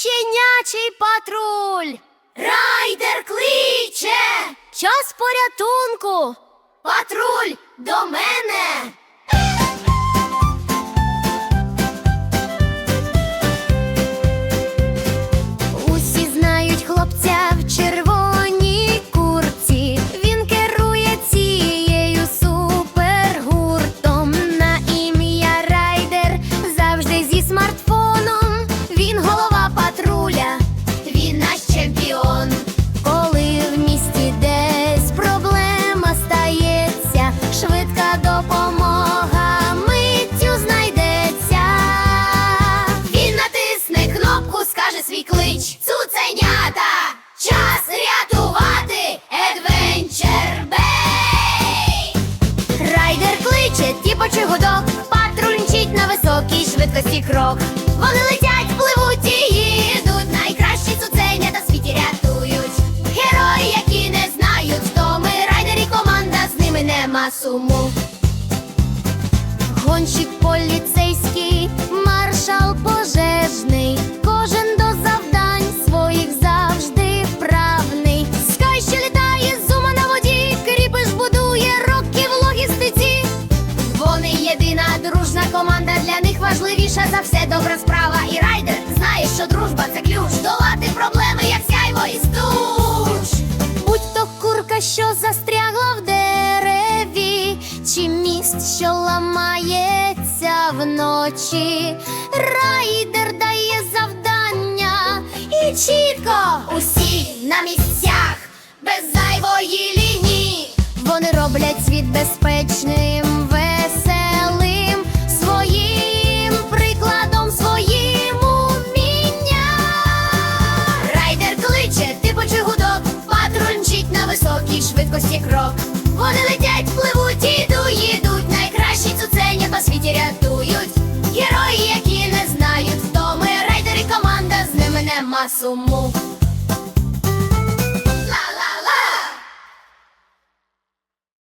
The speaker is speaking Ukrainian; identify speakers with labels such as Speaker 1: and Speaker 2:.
Speaker 1: щенячий патруль.
Speaker 2: Райдер кличе!
Speaker 1: Час порятунку.
Speaker 2: Патруль до мене!
Speaker 1: Кличе, тіпочий гудок, патруль мчить на високій швидкості крок.
Speaker 2: Вони летять, пливуть і їдуть. Найкращі цуценя та світі рятують. Герої, які не знають втоми. ми і команда з ними нема суму.
Speaker 1: Гонщик поліцейський,
Speaker 2: важливіша за все добра справа. І райдер знає, що дружба це ключ. Долати проблеми, як сяйво і стуч.
Speaker 1: Будь то курка, що застрягла в дереві, чи міст, що ламається вночі. Райдер дає завдання і чітко
Speaker 2: Усі на місцях, без зайвої лінії.
Speaker 1: вони роблять світ безпечним,
Speaker 2: на високій швидкості крок. Вони летять, пливуть, іду, їдуть, найкращі цуценя по світі рятують. Герої, які не знають втоми, ми райдери команда з ними нема суму.